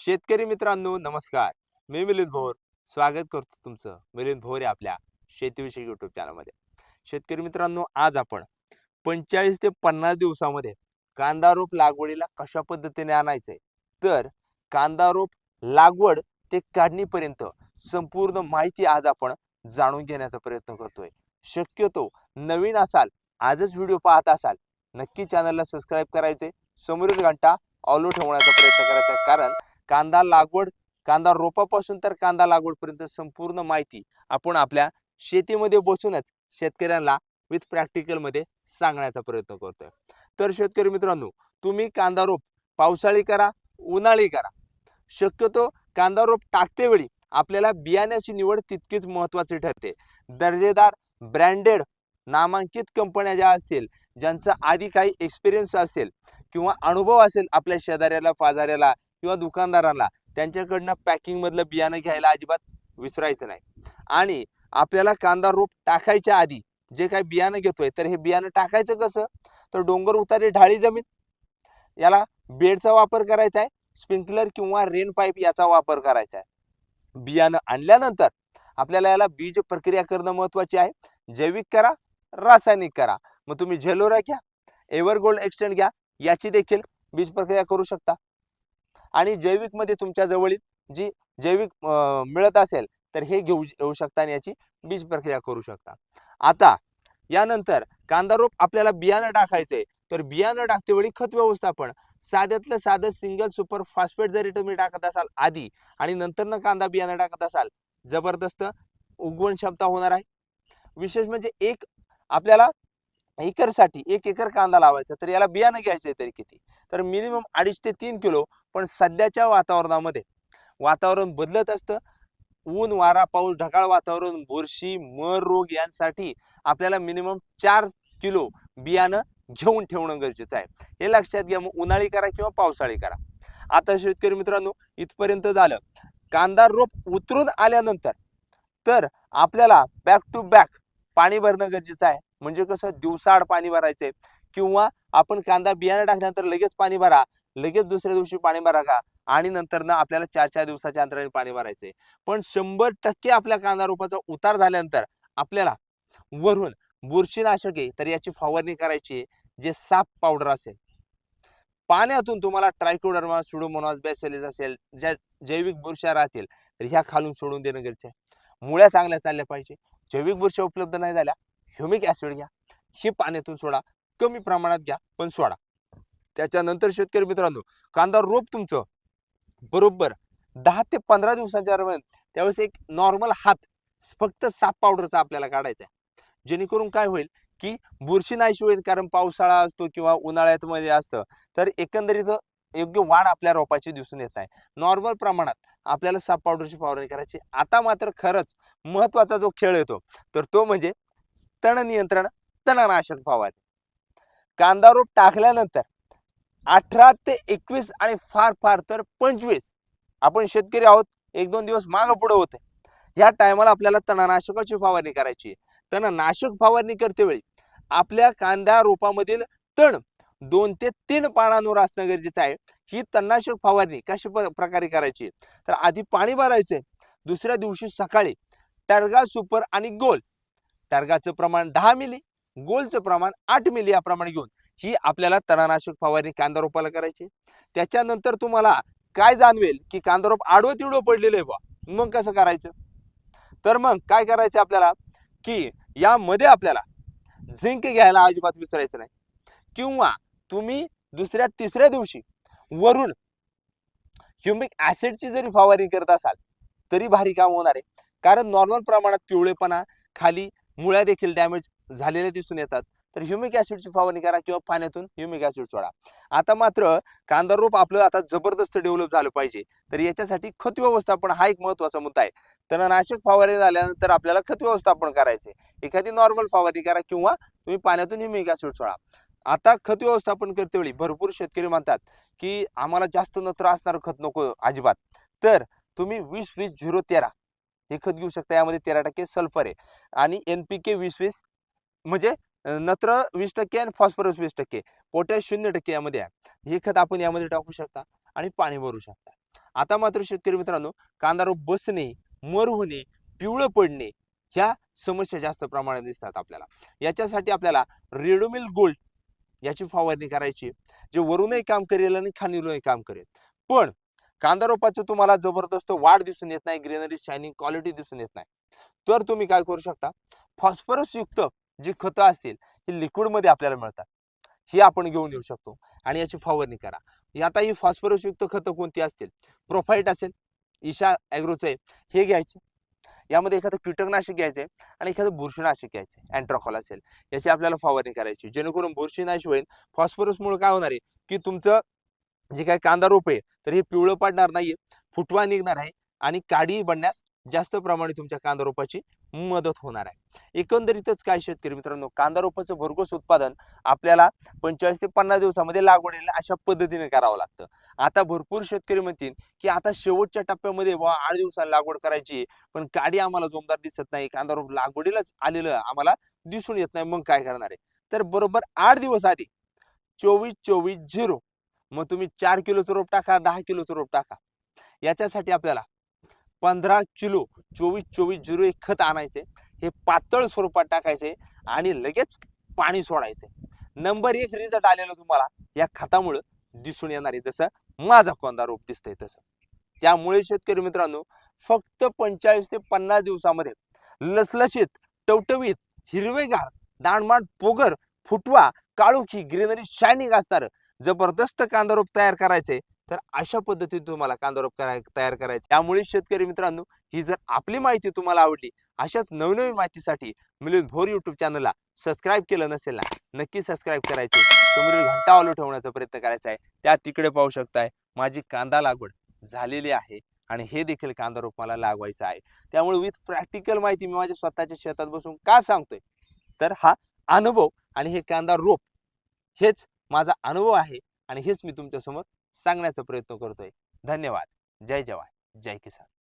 शेतकरी मित्रांनो नमस्कार. मी मिलिंद भोर. स्वागत करतो तुमचं मिलिंद भोर या आपल्या शेतीविषयी युट्यूब चॅनलमध्ये शेतकरी मित्रांनो आज आपण पंचेचाळीस ते पन्नास दिवसामध्ये कांदा रोप लागवडीला कशा पद्धतीने आणायचंय? तर कांदा रोप लागवड ते काढणीपर्यंत संपूर्ण माहिती आज आपण जाणून घेण्याचा प्रयत्न करतोय. शक्यतो नवीन असाल आजच व्हिडिओ पाहत असाल नक्की चॅनलला सबस्क्राईब करायचे समोरील घंटा ऑलो ठेवण्याचा प्रयत्न करायचा. कारण कांदा लागवड कांदा रोपापासून तर कांदा लागवडपर्यंत संपूर्ण माहिती आपण आपल्या शेतीमध्ये बसूनच शेतकऱ्यांना विथ प्रॅक्टिकलमध्ये सांगण्याचा प्रयत्न करतोय. तर शेतकरी मित्रांनो तुम्ही कांदा रोप पावसाळी करा उन्हाळी करा. शक्यतो कांदा रोप टाकतेवेळी आपल्याला बियाण्याची निवड तितकीच महत्त्वाची ठरते. दर्जेदार ब्रँडेड नामांकित कंपन्या ज्या असतील ज्यांचा आधी काही एक्सपिरियन्स असेल किंवा अनुभव असेल आपल्या शेजाऱ्याला पाजाऱ्याला किंवा दुकानदाराला त्यांच्याकडनं पॅकिंगमधलं बियाणं घ्यायला अजिबात विसरायचं नाही. आणि आपल्याला कांदा रोप टाकायच्या आधी जे काही बियाणं घेतोय तर हे बियाणं टाकायचं कसं? तर डोंगर उतारे ढाळी जमीन. याला बेडचा वापर करायचा आहे स्प्रिंकलर किंवा रेन पाईप याचा वापर करायचा आहे. बियाणं आणल्यानंतर आपल्याला याला बीज प्रक्रिया करणं महत्त्वाचे आहे. जैविक करा रासायनिक करा. मग तुम्ही झेलोरा घ्या एव्हरगोल्ड एक्सटेंड घ्या याची देखील बीज प्रक्रिया करू शकता. आणि जैविकमध्ये तुमच्या जवळील जी जैविक मिळत असेल तर हे घेऊ येऊ शकता आणि याची बीज प्रक्रिया करू शकता. आता यानंतर कांदा रोप आपल्याला बियाणं टाकायचंय तर बियाणं टाकतेवेळी खत व्यवस्थापन. साध्यातलं साधं सिंगल सुपर फॉस्फेट जरी तुम्ही टाकत असाल आधी आणि नंतर कांदा बियाणं टाकत असाल जबरदस्त उगवण क्षमता होणार आहे. विशेष म्हणजे एक आपल्याला एकरसाठी एक एकर कांदा लावायचा तर याला बियाणं घ्यायचं तरी किती? तर मिनिमम अडीच ते तीन किलो पण सध्याच्या वातावरणामध्ये वातावरण बदलत असतं. ऊन वारा पाऊस ढगाळ वातावरण बुरशी मर रोग यांसाठी आपल्याला मिनिमम चार किलो बियाणं घेऊन ठेवणं गरजेचं आहे. हे लक्षात घ्या मग उन्हाळी करा किंवा पावसाळी करा. आता शेतकरी मित्रांनो इथपर्यंत झालं. कांदा रोप उतरून आल्यानंतर तर आपल्याला बॅक टू बॅक पाणी भरणं गरजेचं आहे. म्हणजे कसं दिवसाआड पाणी भरायचंय. किंवा आपण कांदा बियाणं टाकल्यानंतर लगेच पाणी भरा लगेच दुसऱ्या दिवशी पाणी भरा का? आणि नंतर ना आपल्याला चार चार दिवसाच्या अंतराने पाणी भरायचंय. पण शंभर टक्के आपल्या कांदा रोपाचा उतार झाल्यानंतर आपल्याला वरून बुरशीनाशक आहे तर याची फवारणी करायची जे साप पावडर असेल. पाण्यातून तुम्हाला ट्रायकोडर्मा सुडोमोनॉस बेसेलिस असेल ज्या जैविक बुरशा राहतील तर ह्या खालून सोडून देणं गरजेचं आहे. मुळ्या चांगल्या चालल्या पाहिजे. जैविक बुरशा उपलब्ध नाही झाल्या ह्युमिक ॲसिड घ्या. ही पाण्यातून सोडा. कमी प्रमाणात घ्या पण सोडा. त्याच्यानंतर शेतकरी मित्रांनो कांदा रोप तुमचं. बरोबर. दहा ते पंधरा दिवसांच्या दरम्यान त्यावेळेस एक नॉर्मल हात फक्त साप पावडरचा आपल्याला काढायचा आहे. जेणेकरून काय होईल की बुरशी नाहीशी होईल कारण पावसाळा असतो किंवा उन्हाळ्यात मध्ये असतं तर एकंदरीत योग्य वाढ आपल्या रोपाची दिसून येत आहे. नॉर्मल प्रमाणात आपल्याला साप पावडरची फवारणी करायची. आता मात्र खरंच महत्त्वाचा जो खेळ येतो तर तो म्हणजे तण नियंत्रण तणनाशक फवारणी. कांदा रोप टाकल्यानंतर अठरा ते एकवीस आणि फार फार तर पंचवीस आपण शेतकरी आहोत एक दोन दिवस मागं पुढं होते या टायमाला आपल्याला तणनाशकाची फवारणी करायची आहे. तणनाशक फवारणी करते वेळी आपल्या कांदा रोपामधील तण दोन ते तीन पानांवर असणं गरजेचं आहे. ही तणनाशक फवारणी कशा प्रकारे करायची? तर आधी पाणी भरायचंय. दुसऱ्या दिवशी सकाळी टर्गा सुपर आणि गोल टर्गाचं प्रमाण दहा मिली गोलचं प्रमाण आठ मिली याप्रमाणे घेऊन ही आपल्याला तणनाशक फवारणी कांदा रोपाला करायची. त्याच्यानंतर तुम्हाला काय जाणवेल की कांदा रोप आडवं तिडवं पडलेलं आहे बा मग कसं करायचं? तर मग काय करायचं आपल्याला की यामध्ये आपल्याला झिंक घ्यायला अजिबात विसरायचं नाही. किंवा तुम्ही दुसऱ्या तिसऱ्या दिवशी वरून ह्युमिक ऍसिडची जरी फवारणी करत असाल तरी भारी काम होणार आहे. कारण नॉर्मल प्रमाणात पिवळेपणा खाली मुळ्या देखील डॅमेज झालेल्या दिसून येतात. तर ह्युमिक ऍसिडची फवारणी करा किंवा पाण्यातून ह्युमिक ऍसिड सोडा. आता मात्र कांदा रोप आपलं आता जबरदस्त डेव्हलप झालं पाहिजे. तर याच्यासाठी खत व्यवस्थापन हा एक महत्त्वाचा मुद्दा आहे. तणनाशक फवारणी झाल्यानंतर आपल्याला खत व्यवस्थापन करायचे एखादी नॉर्मल फवारणी करा किंवा तुम्ही पाण्यातून ह्युमिक ऍसिड सोडा. आता खत व्यवस्थापन करते वेळी भरपूर शेतकरी म्हणतात की आम्हाला जास्त नत्र असणारं खत नको अजिबात. तर तुम्ही वीस वीस झिरो तेरा हे खत घेऊ शकता. यामध्ये तेरा टक्के सल्फर आहे. आणि एन पी के वीस वीस म्हणजे नत्र वीस टक्के आणि फॉस्फरस वीस टक्के. पोटॅश शून्य टक्के यामध्ये आहे. हे खत आपण यामध्ये टाकू शकता आणि पाणी भरू शकता. आता मात्र शेतकरी मित्रांनो कांदा रोप बसणे मर होणे पिवळं पडणे ह्या समस्या जास्त प्रमाणात दिसतात आपल्याला. याच्यासाठी आपल्याला रेडोमिल गोल्ड याची फवारणी करायची जे वरूनही काम करेल आणि खालीलही काम करेल. पण कांदा रोपाचं तुम्हाला जबरदस्त वाढ दिसून येत नाही ग्रीनरी शायनिंग क्वालिटी दिसून येत नाही. तर तुम्ही काय करू शकता? फॉस्फरस युक्त जी खतं असतील ही लिक्विडमध्ये आपल्याला मिळतात. ही आपण घेऊन येऊ शकतो आणि याची फवारणी करा. आता ही फॉस्फरस युक्त खतं कोणती असतील? प्रोफाईट असेल ईशा ॲग्रोचं आहे हे घ्यायचे. यामध्ये एखादं कीटकनाशक घ्यायचं आहे आणि एखादं बुरशीनाशक घ्यायचं आहे अँट्रॉकॉल असेल याची आपल्याला फवारणी करायची. जेणेकरून बुरशीनाश होईल. फॉस्फरसमुळे काय होणार आहे? की तुमचं जे काही कांदा रोप आहे तर हे पिवळं पडणार नाहीये फुटवा निघणार आहे आणि काडी बनण्यास जास्त प्रमाणे तुमच्या कांदा रोपाची मदत होणार आहे. एकंदरीतच काय शेतकरी मित्रांनो कांदा रोपाचं भरघोस उत्पादन आपल्याला पंचेचाळीस ते पन्नास दिवसामध्ये लागवडीला अशा पद्धतीने करावं लागतं. आता भरपूर शेतकरी म्हणतील की आता शेवटच्या टप्प्यामध्ये बुवा आठ दिवसांनी लागवड करायची पण काडी आम्हाला जोमदार दिसत नाही कांदा रोप लागवडीलाच आलेलं आम्हाला दिसून येत नाही मग काय करणार आहे? तर बरोबर आठ दिवस आधी चोवीस चोवीस झिरो मग तुम्ही चार किलोचं रोप टाका दहा किलोचं रोप टाका. याच्यासाठी आपल्याला पंधरा किलो चोवीस चोवीस झिरो एक खत आणायचे हे पातळ स्वरूपात टाकायचे आणि लगेच पाणी सोडायचे. नंबर एक रिझल्ट आलेला तुम्हाला या खतामुळं दिसून येणार आहे. जसं माझा कोंदा रोप दिसतंय तसं. त्यामुळे शेतकरी मित्रांनो फक्त पंचेचाळीस ते पन्नास दिवसामध्ये लसलशीत टवटवीत हिरवेगार दाणमाट पोगर फुटवा काळोखी ग्रीनरी शायनिंग असणारं जबरदस्त कांदा रोप तयार करायचे. तर अशा पद्धतीने तुम्हाला कांदा रोप तयार करायचे. त्यामुळे शेतकरी मित्रांनो ही जर आपली माहिती तुम्हाला आवडली अशाच नवनवीन माहितीसाठी मिलिंद भोर युट्यूब चॅनलला सबस्क्राईब केलं नसेल ना नक्की सबस्क्राईब करायचे. समोरील घंटा ठेवण्याचा प्रयत्न करायचा आहे. त्या तिकडे पाहू शकताय माझी कांदा लागवड झालेली आहे आणि हे देखील कांदा रोप मला लागवायचं आहे. त्यामुळे विथ प्रॅक्टिकल माहिती मी माझ्या स्वतःच्या शेतात बसून का सांगतोय? तर हा अनुभव आणि हे कांदा रोप हेच माझा अनुभव आहे आणि हेच मी तुमच्यासमोर सांगण्याचा प्रयत्न करतोय. धन्यवाद. जय जवान. जय किसान.